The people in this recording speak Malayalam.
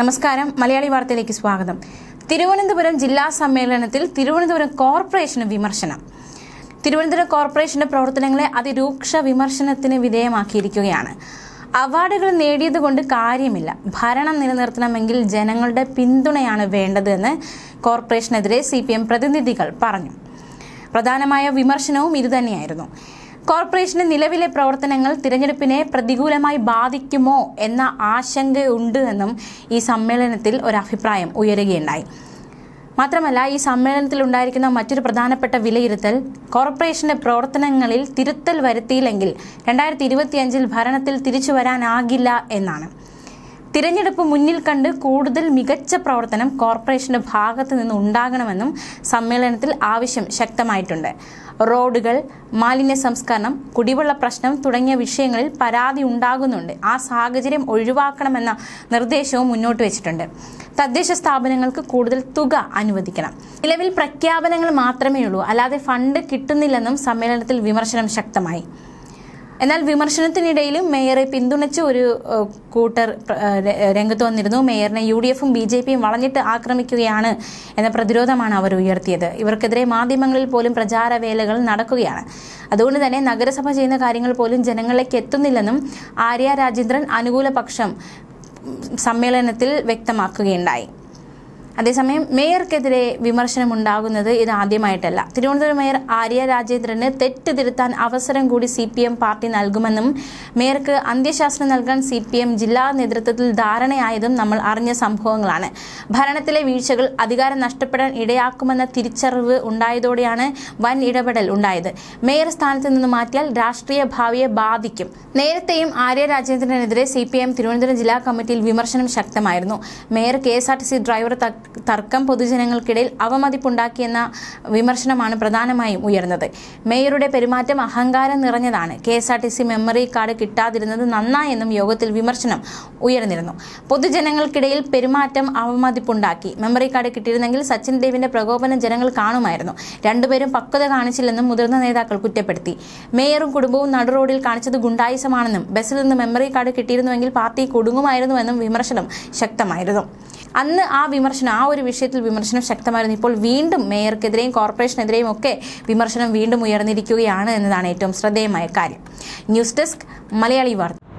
നമസ്കാരം. മലയാളി വാർത്തയിലേക്ക് സ്വാഗതം. തിരുവനന്തപുരം ജില്ലാ സമ്മേളനത്തിൽ തിരുവനന്തപുരം കോർപ്പറേഷന് വിമർശനം. തിരുവനന്തപുരം കോർപ്പറേഷന്റെ പ്രവർത്തനങ്ങളെ അതിരൂക്ഷ വിമർശനത്തിന് വിധേയമാക്കിയിരിക്കുകയാണ്. അവാർഡുകൾ നേടിയതുകൊണ്ട് കാര്യമില്ല. ഭരണം നിലനിർത്തണമെങ്കിൽ ജനങ്ങളുടെ പിന്തുണയാണ് വേണ്ടതെന്ന് കോർപ്പറേഷനെതിരെ സി പ്രതിനിധികൾ പറഞ്ഞു. പ്രധാനമായ വിമർശനവും ഇതുതന്നെയായിരുന്നു. കോർപ്പറേഷന്റെ നിലവിലെ പ്രവർത്തനങ്ങൾ തിരഞ്ഞെടുപ്പിനെ പ്രതികൂലമായി ബാധിക്കുമോ എന്ന ആശങ്കയുണ്ട് എന്നും ഈ സമ്മേളനത്തിൽ ഒരു അഭിപ്രായം ഉയരുകയുണ്ടായി. മാത്രമല്ല ഈ സമ്മേളനത്തിൽ ഉണ്ടായിരിക്കുന്ന മറ്റൊരു പ്രധാനപ്പെട്ട വിലയിരുത്തൽ കോർപ്പറേഷന്റെ പ്രവർത്തനങ്ങളിൽ തിരുത്തൽ വരുത്തിയില്ലെങ്കിൽ രണ്ടായിരത്തി ഇരുപത്തിയഞ്ചിൽ ഭരണത്തിൽ തിരിച്ചു വരാനാകില്ല എന്നാണ്. തിരഞ്ഞെടുപ്പ് മുന്നിൽ കണ്ട് കൂടുതൽ മികച്ച പ്രവർത്തനം കോർപ്പറേഷന്റെ ഭാഗത്തു നിന്ന് ഉണ്ടാകണമെന്നും സമ്മേളനത്തിൽ ആവശ്യം ശക്തമായിട്ടുണ്ട്. റോഡുകൾ മാലിന്യ സംസ്കരണം കുടിവെള്ള പ്രശ്നം തുടങ്ങിയ വിഷയങ്ങളിൽ പരാതി ഉണ്ടാകുന്നുണ്ട്. ആ സാഹചര്യം ഒഴിവാക്കണമെന്ന നിർദ്ദേശവും മുന്നോട്ട് വെച്ചിട്ടുണ്ട്. തദ്ദേശ സ്ഥാപനങ്ങൾക്ക് കൂടുതൽ തുക അനുവദിക്കണം. നിലവിൽ പ്രഖ്യാപനങ്ങൾ മാത്രമേ ഉള്ളൂ അല്ലാതെ ഫണ്ട് കിട്ടുന്നില്ലെന്നും സമ്മേളനത്തിൽ വിമർശനം ശക്തമായി. എന്നാൽ വിമർശനത്തിനിടയിലും മേയറെ പിന്തുണച്ച ഒരു കൂട്ടർ രംഗത്ത് വന്നിരുന്നു. മേയറിനെ യു ഡി എഫും ബി ജെ പിയും വളഞ്ഞിട്ട് ആക്രമിക്കുകയാണ് എന്ന പ്രതിരോധമാണ് അവർ ഉയർത്തിയത്. ഇവർക്കെതിരെ മാധ്യമങ്ങളിൽ പോലും പ്രചാരവേലകൾ നടക്കുകയാണ്. അതുകൊണ്ട് തന്നെ നഗരസഭ ചെയ്യുന്ന കാര്യങ്ങൾ പോലും ജനങ്ങളിലേക്ക് എത്തുന്നില്ലെന്നും ആര്യ രാജേന്ദ്രൻ അനുകൂല പക്ഷം സമ്മേളനത്തിൽ വ്യക്തമാക്കുകയുണ്ടായി. അതേസമയം മേയർക്കെതിരെ വിമർശനമുണ്ടാകുന്നത് ഇത് ആദ്യമായിട്ടല്ല. തിരുവനന്തപുരം മേയർ ആര്യ രാജേന്ദ്രന് തെറ്റ് തിരുത്താൻ അവസരം കൂടി സി പി എം പാർട്ടി നൽകുമെന്നും മേയർക്ക് അന്ത്യശാസനം നൽകാൻ സി പി എം ജില്ലാ നേതൃത്വത്തിൽ ധാരണയായതും നമ്മൾ അറിഞ്ഞ സംഭവങ്ങളാണ്. ഭരണത്തിലെ വീഴ്ചകൾ അധികാരം നഷ്ടപ്പെടാൻ ഇടയാക്കുമെന്ന തിരിച്ചറിവ് ഉണ്ടായതോടെയാണ് വൻ ഇടപെടൽ ഉണ്ടായത്. മേയർ സ്ഥാനത്ത് നിന്ന് മാറ്റിയാൽ രാഷ്ട്രീയ ഭാവിയെ ബാധിക്കും. നേരത്തെയും ആര്യ രാജേന്ദ്രനെതിരെ സി പി എം തിരുവനന്തപുരം ജില്ലാ കമ്മിറ്റിയിൽ വിമർശനം ശക്തമായിരുന്നു. Mayor K S R T C driver ത- തർക്കം പൊതുജനങ്ങൾക്കിടയിൽ അവമതിപ്പുണ്ടാക്കിയെന്ന വിമർശനമാണ് പ്രധാനമായും ഉയർന്നത്. മേയറുടെ പെരുമാറ്റം അഹങ്കാരം നിറഞ്ഞതാണ്. K S R T C memory card കിട്ടാതിരുന്നത് നന്നായെന്നും യോഗത്തിൽ വിമർശനം ഉയർന്നിരുന്നു. പൊതുജനങ്ങൾക്കിടയിൽ പെരുമാറ്റം അവമതിപ്പുണ്ടാക്കി. മെമ്മറി കാർഡ് കിട്ടിയിരുന്നെങ്കിൽ സച്ചിൻ ദേവിന്റെ പ്രകോപനം ജനങ്ങൾ കാണുമായിരുന്നു. രണ്ടുപേരും പക്വത കാണിച്ചില്ലെന്നും മുതിർന്ന നേതാക്കൾ കുറ്റപ്പെടുത്തി. മേയറും കുടുംബവും നടുറോഡിൽ കാണിച്ചത് ഗുണ്ടായുസമാണെന്നും ബസ്സിൽ നിന്ന് മെമ്മറി കാർഡ് കിട്ടിയിരുന്നുവെങ്കിൽ പാർട്ടി കുടുങ്ങുമായിരുന്നുവെന്നും വിമർശനം ശക്തമായിരുന്നു. അന്ന് ആ വിമർശനം ആ ഒരു വിഷയത്തിൽ വിമർശനം ശക്തമായിരുന്നു. ഇപ്പോൾ വീണ്ടും മേയർക്കെതിരെയും കോർപ്പറേഷനെതിരെയും ഒക്കെ വിമർശനം വീണ്ടും ഉയർന്നിരിക്കുകയാണ് എന്നതാണ് ഏറ്റവും ശ്രദ്ധേയമായ കാര്യം. ന്യൂസ് ഡെസ്ക് മലയാളി വാർത്ത.